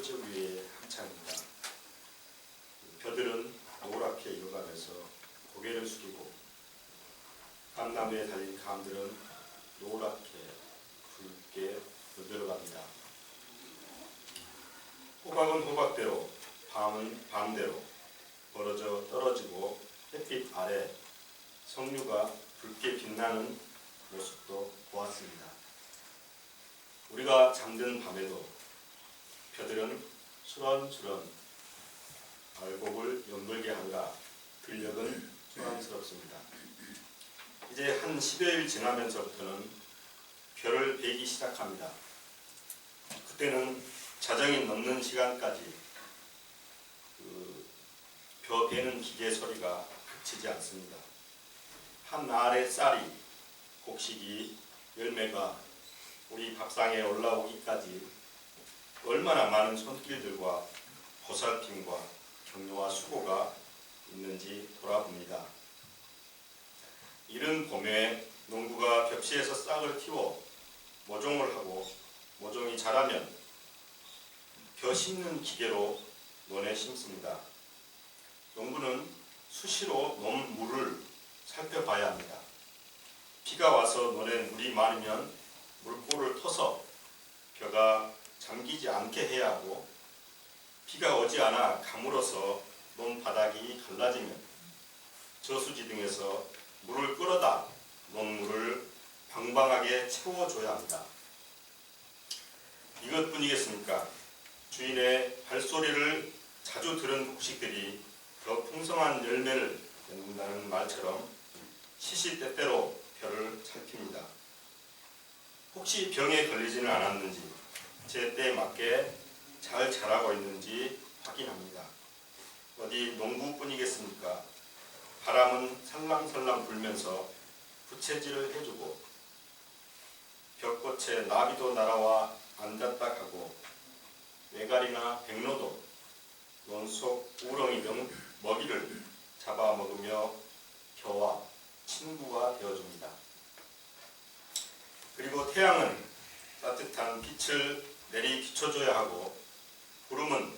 6월절 위에 한창입니다. 벼들은 노랗게 익어가면서 고개를 숙이고 감나무에 달린 감들은 노랗게 붉게 물들어갑니다. 호박은 호박대로, 밤은 밤대로 벌어져 떨어지고 햇빛 아래 석류가 붉게 빛나는 모습도 보았습니다. 우리가 잠든 밤에도 벼들은 수런수런 알곡을 연물게 하느라 근력은 소란스럽습니다. 이제 한 10여일 지나면서부터는 별을 베기 시작합니다. 그때는 자정이 넘는 시간까지 그벼 베는 기계 소리가 그치지 않습니다. 한 알의 쌀이 곡식이 열매가 우리 밥상에 올라오기까지 얼마나 많은 손길들과 보살핌과 격려와 수고가 있는지 돌아봅니다. 이른 봄에 농부가 벽시에서 싹을 틔워 모종을 하고 모종이 자라면 벼 심는 기계로 논에 심습니다. 농부는 수시로 논 물을 살펴봐야 합니다. 비가 와서 논에 물이 많으면 물꼬를 터서 벼가 잠기지 않게 해야 하고 비가 오지 않아 가물어서 논 바닥이 갈라지면 저수지 등에서 물을 끌어다 논물을 방방하게 채워줘야 합니다. 이것뿐이겠습니까? 주인의 발소리를 자주 들은 곡식들이 더 풍성한 열매를 맺는다는 말처럼 시시때때로 벼를 살핍니다. 혹시 병에 걸리지는 않았는지 제때에 맞게 잘 자라고 있는지 확인합니다. 어디 농부뿐이겠습니까? 바람은 살랑살랑 불면서 부채질을 해주고 벽꽃에 나비도 날아와 앉았다 가고 외가리나 백로도 논속 우렁이 등 먹이를 잡아먹으며 겨와 친구가 되어줍니다. 그리고 태양은 따뜻한 빛을 내리 비춰줘야 하고 구름은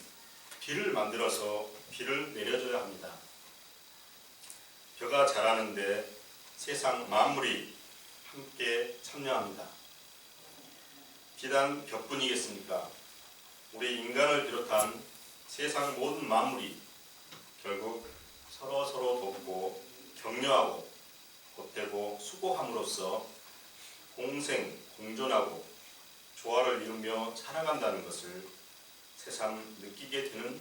비를 만들어서 비를 내려줘야 합니다. 벼가 자라는데 세상 만물이 함께 참여합니다. 비단 벼뿐이겠습니까? 우리 인간을 비롯한 세상 모든 만물이 결국 서로 서로 돕고 격려하고 보태고 수고함으로써 공생 공존하고 조화를 이루며 살아간다는 것을 새삼 느끼게 되는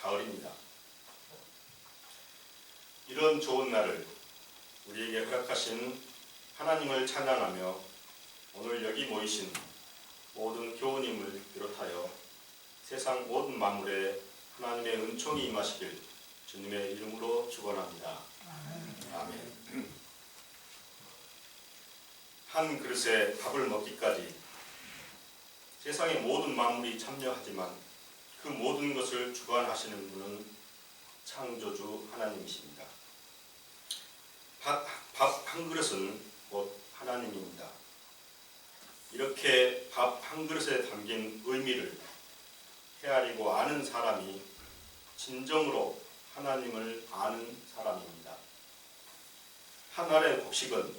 가을입니다. 이런 좋은 날을 우리에게 허락하신 하나님을 찬양하며 오늘 여기 모이신 모든 교우님을 비롯하여 세상 모든 만물에 하나님의 은총이 임하시길 주님의 이름으로 축원합니다. 아멘. 한 그릇에 밥을 먹기까지 세상의 모든 만물이 참여하지만 그 모든 것을 주관하시는 분은 창조주 하나님이십니다. 밥 한 그릇은 곧 하나님입니다. 이렇게 밥 한 그릇에 담긴 의미를 헤아리고 아는 사람이 진정으로 하나님을 아는 사람입니다. 한 알의 곡식은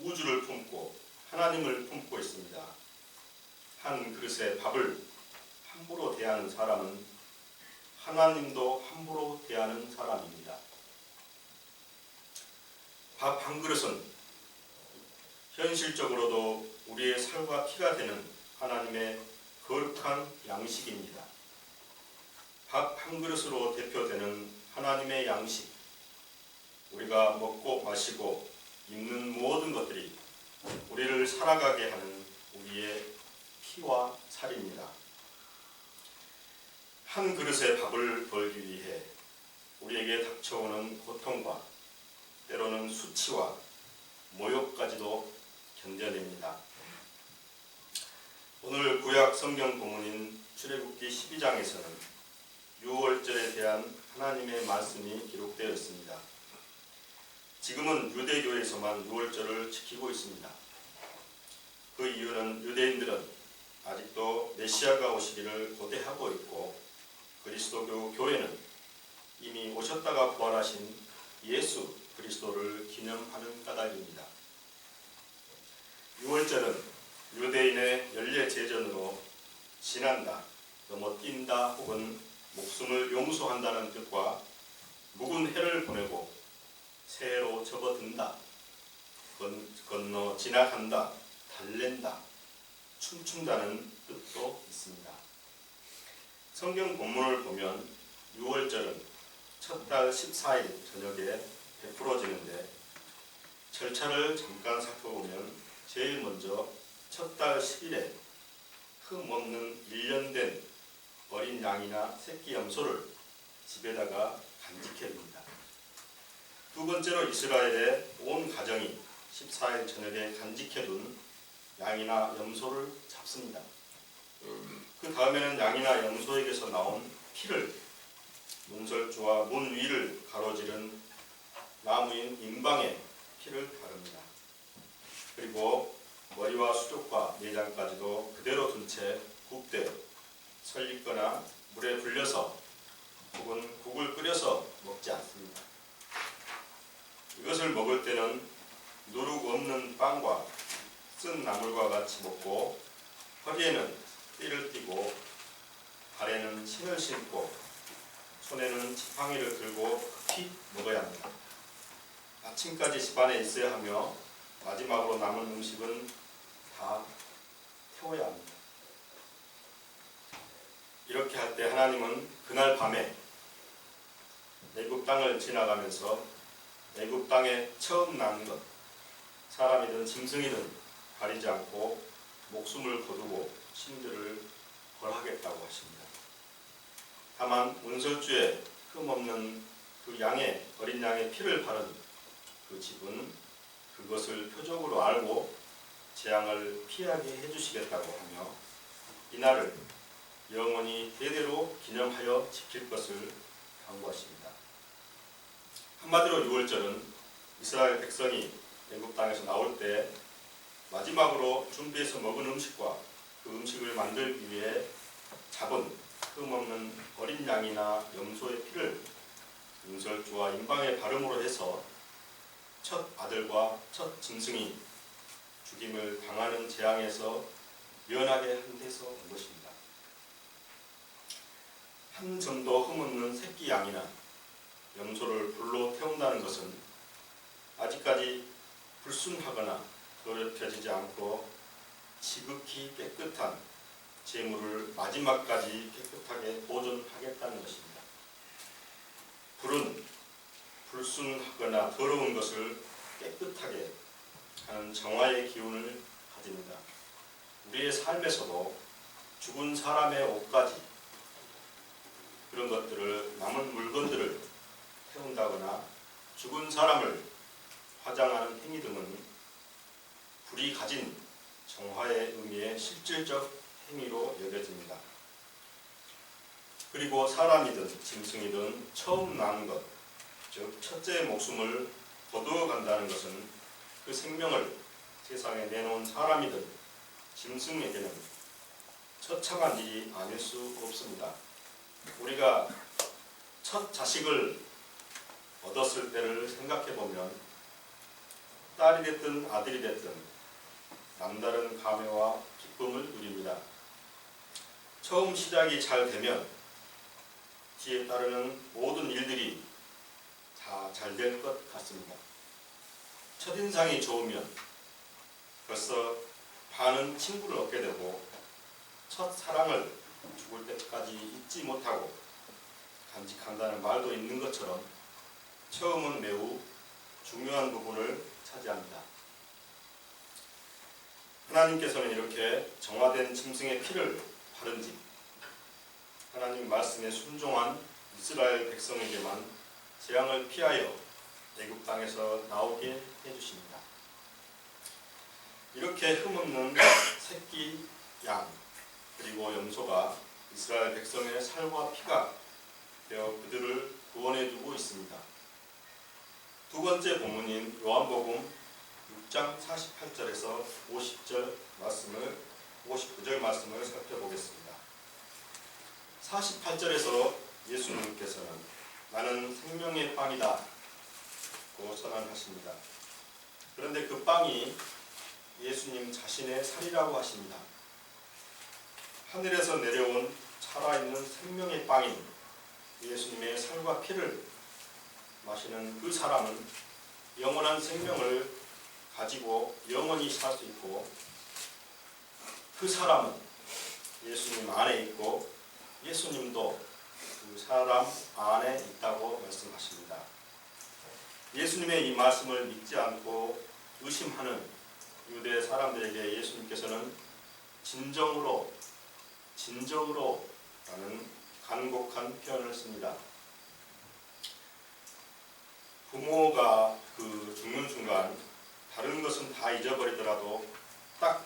우주를 품고 하나님을 품고 있습니다. 한 그릇의 밥을 함부로 대하는 사람은 하나님도 함부로 대하는 사람입니다. 밥 한 그릇은 현실적으로도 우리의 살과 피가 되는 하나님의 거룩한 양식입니다. 밥 한 그릇으로 대표되는 하나님의 양식. 우리가 먹고 마시고 입는 모든 것들이 우리를 살아가게 하는 우리의 피와 살입니다. 한 그릇의 밥을 벌기 위해 우리에게 닥쳐오는 고통과 때로는 수치와 모욕까지도 견뎌냅니다. 오늘 구약 성경 본문인 출애굽기 12장에서는 유월절에 대한 하나님의 말씀이 기록되어 있습니다. 지금은 유대교에서만 유월절을 지키고 있습니다. 그 이유는 유대인들은 아직도 메시아가 오시기를 고대하고 있고 그리스도교 교회는 이미 오셨다가 부활하신 예수 그리스도를 기념하는 까닭입니다. 6월절은 유대인의 연례 제전으로 지난다, 넘어뛴다 혹은 목숨을 용서한다는 뜻과 묵은 해를 보내고 새해로 접어든다, 건, 건너 지나간다, 달랜다, 춤춘다는 뜻도 있습니다. 성경 본문을 보면 6월절은 첫 달 14일 저녁에 베풀어지는데 절차를 잠깐 살펴보면 제일 먼저 첫 달 10일에 흠 없는 1년 된 어린 양이나 새끼 염소를 집에다가 간직해 둡니다. 두 번째로 이스라엘의 온 가정이 14일 저녁에 간직해 둔 양이나 염소를 잡습니다. 그 다음에는 양이나 염소에게서 나온 피를 문설주와 문 위를 가로지른 나무인 임방에 피를 바릅니다. 그리고 머리와 수족과 내장까지도 그대로 둔 채 굽되 설리거나 물에 불려서 혹은 국을 끓여서 먹지 않습니다. 이것을 먹을 때는 누룩 없는 빵과 쓴 나물과 같이 먹고 허리에는 띠를 띠고 발에는 신을 신고 손에는 지팡이를 들고 급히 먹어야 합니다. 아침까지 집안에 있어야 하며 마지막으로 남은 음식은 다 태워야 합니다. 이렇게 할 때 하나님은 그날 밤에 애굽 땅을 지나가면서 애굽 땅에 처음 난 것, 사람이든 짐승이든 가리지 않고 목숨을 거두고 신들을 벌하겠다고 하십니다. 다만 운설주에 흠없는 그 양의 어린 양의 피를 바른 그 집은 그것을 표적으로 알고 재앙을 피하게 해주시겠다고 하며 이날을 영원히 대대로 기념하여 지킬 것을 강구하십니다. 한마디로 6월절은 이스라엘 백성이 애굽 땅에서 나올 때 마지막으로 준비해서 먹은 음식과 그 음식을 만들기 위해 잡은 흠없는 어린 양이나 염소의 피를 은설주와 임방의 발음으로 해서 첫 아들과 첫 짐승이 죽임을 당하는 재앙에서 면하게 한 데서 온 것입니다. 한 점도 흠없는 새끼 양이나 염소를 불로 태운다는 것은 아직까지 불순하거나 더럽혀지지 않고 지극히 깨끗한 재물을 마지막까지 깨끗하게 보존하겠다는 것입니다. 불은 불순하거나 더러운 것을 깨끗하게 하는 정화의 기운을 가집니다. 우리의 삶에서도 죽은 사람의 옷까지 그런 것들을 남은 물건들을 태운다거나 죽은 사람을 화장하는 행위 등은 불이 가진 정화의 의미의 실질적 행위로 여겨집니다. 그리고 사람이든 짐승이든 처음 난 것, 즉 첫째의 목숨을 거두어 간다는 것은 그 생명을 세상에 내놓은 사람이든 짐승에게는 처참한 일이 아닐 수 없습니다. 우리가 첫 자식을 얻었을 때를 생각해 보면 딸이 됐든 아들이 됐든 남다른 감회와 기쁨을 누립니다. 처음 시작이 잘 되면 뒤에 따르는 모든 일들이 다 잘 될 것 같습니다. 첫인상이 좋으면 벌써 반은 친구를 얻게 되고 첫 사랑을 죽을 때까지 잊지 못하고 간직한다는 말도 있는 것처럼 처음은 매우 중요한 부분을 차지합니다. 하나님께서는 이렇게 정화된 짐승의 피를 바른 집, 하나님 말씀에 순종한 이스라엘 백성에게만 재앙을 피하여 애굽 땅에서 나오게 해주십니다. 이렇게 흠없는 새끼 양 그리고 염소가 이스라엘 백성의 살과 피가 되어 그들을 구원해 주고 있습니다. 두 번째 본문인 요한복음 6장 48절에서 50절 말씀을 59절 말씀을 살펴보겠습니다. 48절에서 예수님께서는 나는 생명의 빵이다 고 선언하십니다. 그런데 그 빵이 예수님 자신의 살이라고 하십니다. 하늘에서 내려온 살아있는 생명의 빵인 예수님의 살과 피를 마시는 그 사람은 영원한 생명을 가지고 영원히 살 수 있고 그 사람은 예수님 안에 있고 예수님도 그 사람 안에 있다고 말씀하십니다. 예수님의 이 말씀을 믿지 않고 의심하는 유대 사람들에게 예수님께서는 진정으로 진정으로 라는 간곡한 표현을 씁니다. 부모가 그 죽는 순간 다른 것은 다 잊어버리더라도 딱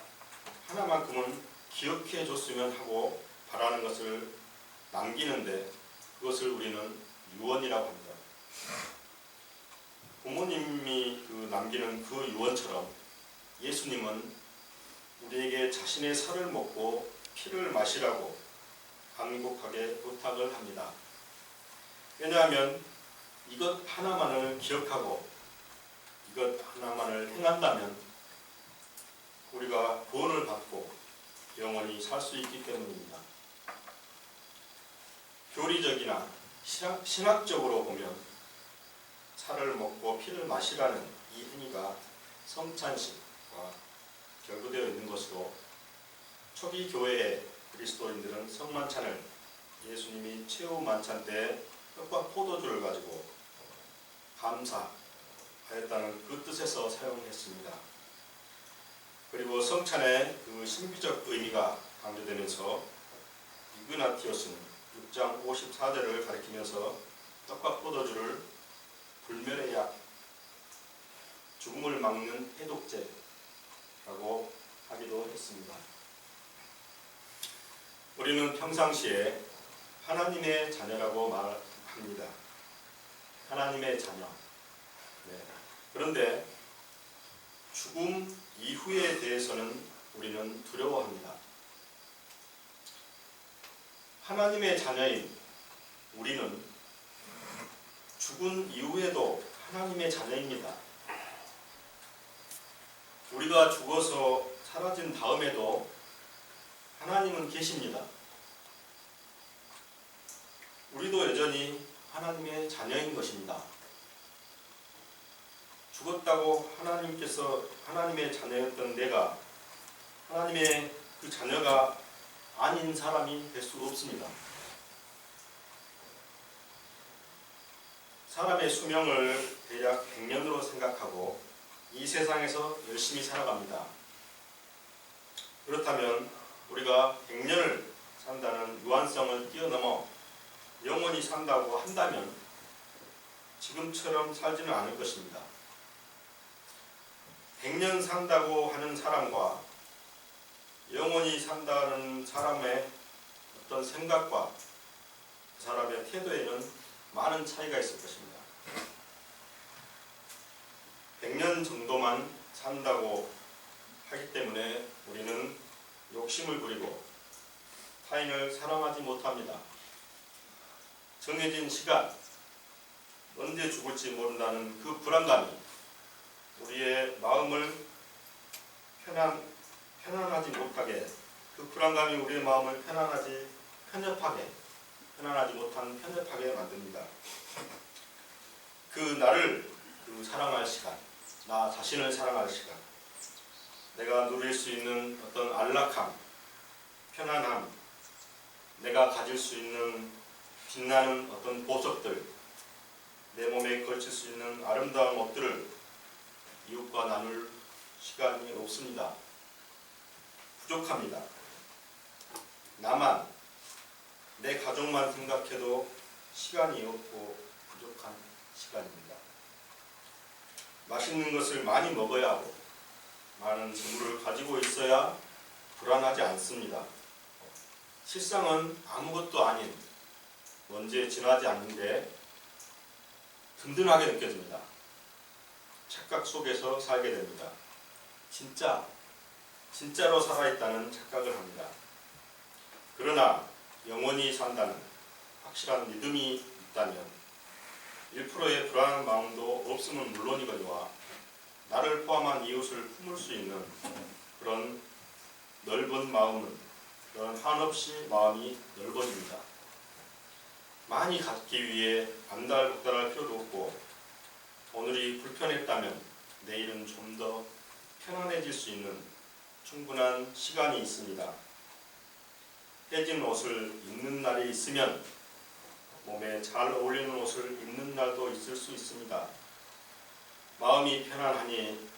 하나만큼은 기억해 줬으면 하고 바라는 것을 남기는데 그것을 우리는 유언이라고 합니다. 부모님이 그 남기는 그 유언처럼 예수님은 우리에게 자신의 살을 먹고 피를 마시라고 간곡하게 부탁을 합니다. 왜냐하면 이것 하나만을 기억하고 이것 하나만을 행한다면 우리가 구원을 받고 영원히 살 수 있기 때문입니다. 교리적이나 신학, 신학적으로 보면 살을 먹고 피를 마시라는 이 행위가 성찬식과 결부되어 있는 것으로 초기 교회의 그리스도인들은 성만찬을 예수님이 최후 만찬 때 떡과 포도주를 가지고 감사 하였다는 그 뜻에서 사용했습니다. 그리고 성찬의 그 신비적 의미가 강조되면서 이그나티오스는 6장 54절을 가리키면서 떡과 포도주를 불멸의 약, 죽음을 막는 해독제라고 하기도 했습니다. 우리는 평상시에 하나님의 자녀라고 말합니다. 하나님의 자녀. 네. 그런데 죽음 이후에 대해서는 우리는 두려워합니다. 하나님의 자녀인 우리는 죽은 이후에도 하나님의 자녀입니다. 우리가 죽어서 사라진 다음에도 하나님은 계십니다. 우리도 여전히 하나님의 자녀인 것입니다. 죽었다고 하나님께서 하나님의 자녀였던 내가 하나님의 그 자녀가 아닌 사람이 될 수 없습니다. 사람의 수명을 대략 100년으로 생각하고 이 세상에서 열심히 살아갑니다. 그렇다면 우리가 100년을 산다는 유한성을 뛰어넘어 영원히 산다고 한다면 지금처럼 살지는 않을 것입니다. 100년 산다고 하는 사람과 영원히 산다는 사람의 어떤 생각과 그 사람의 태도에는 많은 차이가 있을 것입니다. 100년 정도만 산다고 하기 때문에 우리는 욕심을 부리고 타인을 사랑하지 못합니다. 정해진 시간, 언제 죽을지 모른다는 그 불안감이 우리의 마음을 편안, 편안하지 못하게, 그 불안감이 우리의 마음을 편안하지, 편협하게, 편안하지 못한 편협하게 만듭니다. 그 나를 그 사랑할 시간, 나 자신을 사랑할 시간, 내가 누릴 수 있는 어떤 안락함, 편안함, 내가 가질 수 있는 빛나는 어떤 보석들, 내 몸에 걸칠 수 있는 아름다운 옷들을 이웃과 나눌 시간이 없습니다. 부족합니다. 나만, 내 가족만 생각해도 시간이 없고 부족한 시간입니다. 맛있는 것을 많이 먹어야 하고 많은 재물을 가지고 있어야 불안하지 않습니다. 실상은 아무것도 아닌 먼지에 지나지 않는데 든든하게 느껴집니다. 착각 속에서 살게 됩니다. 진짜 진짜로 살아있다는 착각을 합니다. 그러나 영원히 산다는 확실한 믿음이 있다면 1%의 불안한 마음도 없으면 물론이거니와 나를 포함한 이웃을 품을 수 있는 그런 넓은 마음은 그런 한없이 마음이 넓어집니다. 많이 갖기 위해 안달복달할 필요도 없고 오늘이 불편했다면 내일은 좀 더 편안해질 수 있는 충분한 시간이 있습니다. 해진 옷을 입는 날이 있으면 몸에 잘 어울리는 옷을 입는 날도 있을 수 있습니다. 마음이 편안하니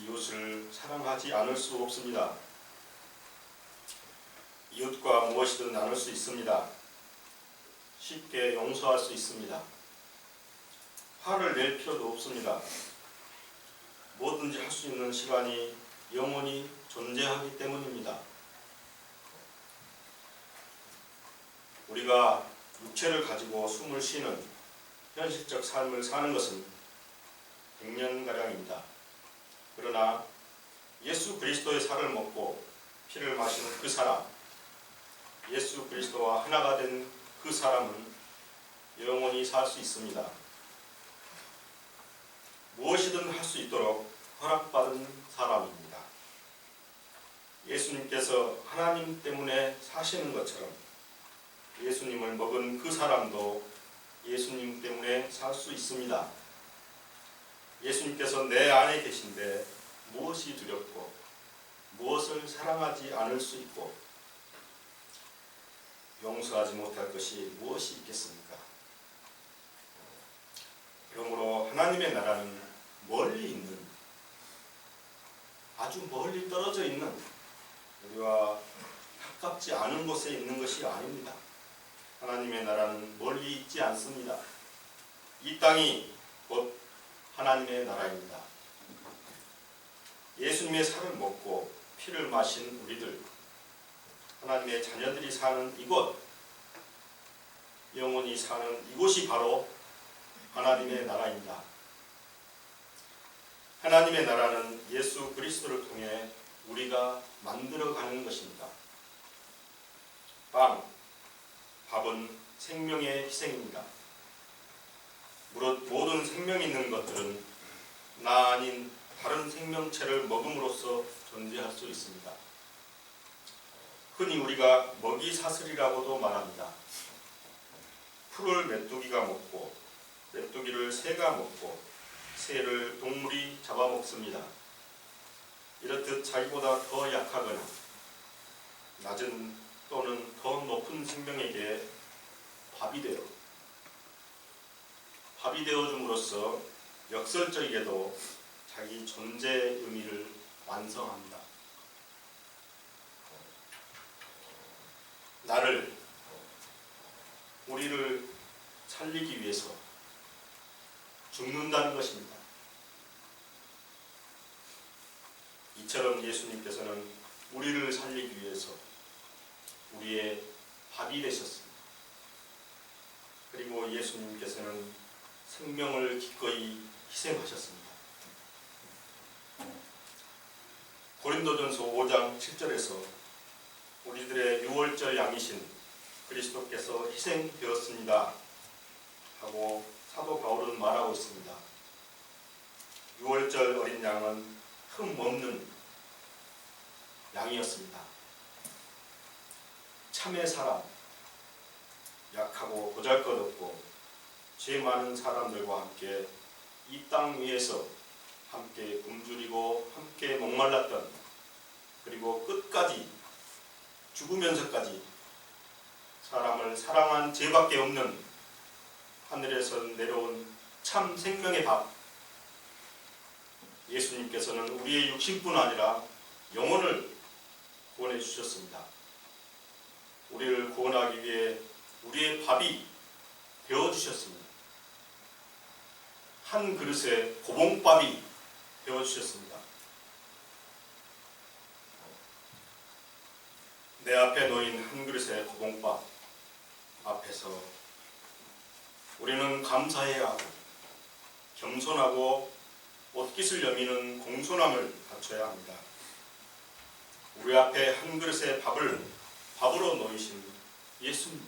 이웃을 사랑하지 않을 수 없습니다. 이웃과 무엇이든 나눌 수 있습니다. 쉽게 용서할 수 있습니다. 화를 낼 필요도 없습니다. 뭐든지 할 수 있는 시간이 영원히 존재하기 때문입니다. 우리가 육체를 가지고 숨을 쉬는 현실적 삶을 사는 것은 100년가량입니다. 그러나 예수 그리스도의 살을 먹고 피를 마시는 그 사람, 예수 그리스도와 하나가 된 그 사람은 영원히 살 수 있습니다. 무엇이든 할 수 있도록 허락받은 사람입니다. 예수님께서 하나님 때문에 사시는 것처럼 예수님을 먹은 그 사람도 예수님 때문에 살 수 있습니다. 예수님께서 내 안에 계신데 무엇이 두렵고 무엇을 사랑하지 않을 수 있고 용서하지 못할 것이 무엇이 있겠습니까? 그러므로 하나님의 나라는 멀리 있는 아주 멀리 떨어져 있는 우리와 가깝지 않은 곳에 있는 것이 아닙니다. 하나님의 나라는 멀리 있지 않습니다. 이 땅이 곧 하나님의 나라입니다. 예수님의 살을 먹고 피를 마신 우리들 하나님의 자녀들이 사는 이곳 영원히 사는 이곳이 바로 하나님의 나라입니다. 하나님의 나라는 예수 그리스도를 통해 우리가 만들어가는 것입니다. 빵, 밥은 생명의 희생입니다. 무릇 모든 생명 있는 것들은 나 아닌 다른 생명체를 먹음으로써 존재할 수 있습니다. 흔히 우리가 먹이 사슬이라고도 말합니다. 풀을 메뚜기가 먹고 메뚜기를 새가 먹고 새를 동물이 잡아먹습니다. 이렇듯 자기보다 더 약하거나 낮은 또는 더 높은 생명에게 밥이 되어 밥이 되어줌으로써 역설적이게도 자기 존재의 의미를 완성합니다. 나를 우리를 살리기 위해서 죽는다는 것입니다. 이처럼 예수님께서는 우리를 살리기 위해서 우리의 밥이 되셨습니다. 그리고 예수님께서는 생명을 기꺼이 희생하셨습니다. 고린도전서 5장 7절에서 우리들의 유월절 양이신 그리스도께서 희생되었습니다. 하고 사도 바울은 말하고 있습니다. 유월절 어린 양은 흠 없는 양이었습니다. 참의 사람, 약하고 보잘것없고 죄 많은 사람들과 함께 이 땅 위에서 함께 굶주리고 함께 목말랐던 그리고 끝까지 죽으면서까지 사람을 사랑한 죄밖에 없는 하늘에서 내려온 참 생명의 밥 예수님께서는 우리의 육신뿐 아니라 영혼을 구원해 주셨습니다. 우리를 구원하기 위해 우리의 밥이 되어 주셨습니다. 한 그릇에 고봉밥이 되어 주셨습니다. 내 앞에 놓인 한 그릇의 고봉밥 앞에서 우리는 감사해야 하고 겸손하고 옷깃을 여미는 공손함을 갖춰야 합니다. 우리 앞에 한 그릇의 밥을 밥으로 놓이신 예수님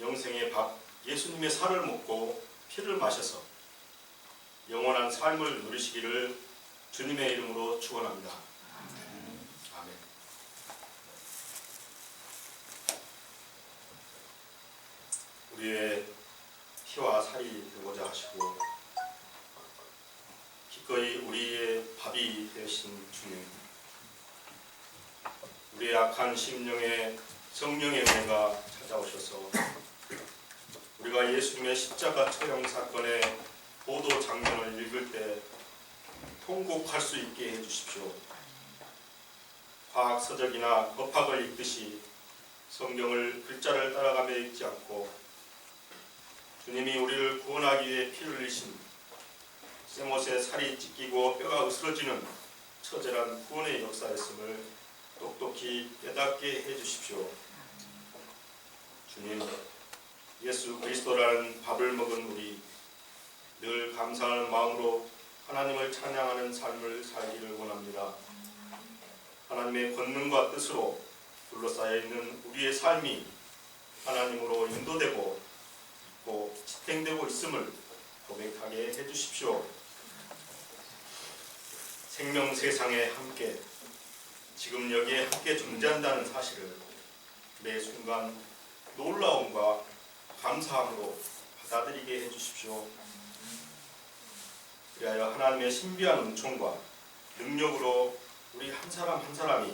영생의 밥 예수님의 살을 먹고 피를 마셔서 영원한 삶을 누리시기를 주님의 이름으로 축원합니다. 아멘. 우리의 피와 살이 되고자 하시고 기꺼이 우리의 밥이 되신 주님 우리의 악한 심령에 성령의 은혜가 찾아오셔서 우리가 예수님의 십자가 처형 사건의 보도 장면을 읽을 때 통곡할 수 있게 해주십시오. 과학 서적이나 법학을 읽듯이 성경을 글자를 따라가며 읽지 않고 주님이 우리를 구원하기 위해 피를 흘리신 세못의 살이 찢기고 뼈가 으스러지는 처절한 구원의 역사였음을 똑똑히 깨닫게 해주십시오. 주님, 예수 그리스도라는 밥을 먹은 우리 늘 감사하는 마음으로 하나님을 찬양하는 삶을 살기를 원합니다. 하나님의 권능과 뜻으로 둘러싸여 있는 우리의 삶이 하나님으로 인도되고 또 지탱되고 있음을 고백하게 해주십시오. 생명 세상에 함께 지금 여기에 함께 존재한다는 사실을 매 순간 놀라움과 감사함으로 받아들이게 해주십시오. 그리하여 하나님의 신비한 은총과 능력으로 우리 한 사람 한 사람이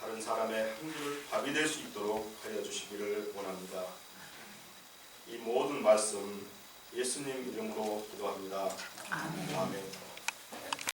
다른 사람의 한 그릇 밥이 될 수 있도록 하여 주시기를 원합니다. 이 모든 말씀 예수님 이름으로 기도합니다. 아멘. 아멘.